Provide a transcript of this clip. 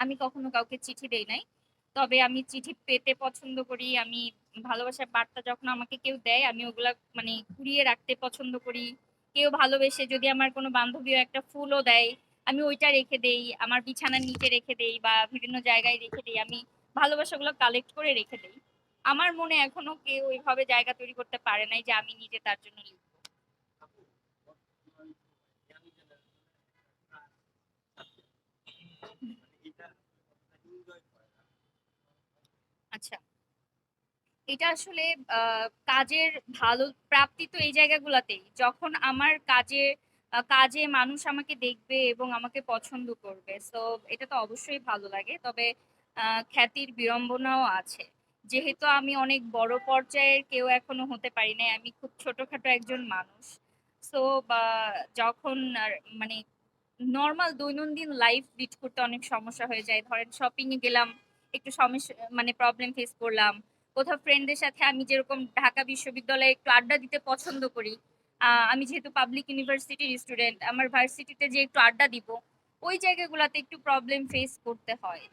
আমি কখনো কাউকে চিঠি দেই নাই। তবে আমি চিঠি পেতে পছন্দ করি, আমি ভালোবাসার বার্তা যখন আমাকে কেউ দেয়, আমি ওগুলা মানে কুড়িয়ে রাখতে পছন্দ করি। কেউ ভালোবেসে যদি আমার কোনো বান্ধবীও একটা ফুলও দেয়, আমি ওইটা রেখে দেই, আমার বিছানার নিচে রেখে দেই বা বিভিন্ন জায়গায় রেখে দেই, আমি ভালোবাসাগুলো কালেক্ট করে রেখে দেই। আমার মনে এখনও কেউ ওইভাবে জায়গা তৈরি করতে পারে নাই যে আমি নিজে তার জন্য লিখব। আচ্ছা। এটা আসলে কাজের ভালো প্রাপ্তি তো এই জায়গাগুলোতেই। যখন আমার কাজে কাজে মানুষ আমাকে দেখবে এবং আমাকে পছন্দ করবে সো এটা তো অবশ্যই ভালো লাগে। তবে খ্যাতির বিড়ম্বনাও আছে। যেহেতু আমি অনেক বড় পর্যায়ের কেউ এখনও হতে পারি নাই, আমি খুব ছোটখাটো একজন মানুষ। সো বা, যখন মানে নর্মাল দৈনন্দিন লাইফ লিড করতে অনেক সমস্যা হয়ে যায়। ধরেন শপিং এ গেলাম, একটু সমস্যা মানে প্রবলেম ফেস করলাম। কোথাও ফ্রেন্ডদের সাথে আমি যেরকম ঢাকা বিশ্ববিদ্যালয়ে একটু আড্ডা দিতে পছন্দ করি আমি যেহেতু পাবলিক ইউনিভার্সিটির স্টুডেন্ট আমার ভার্সিটিতে যে একটু আড্ডা দিব, ওই জায়গাগুলোতে একটু প্রবলেম ফেস করতে হয়।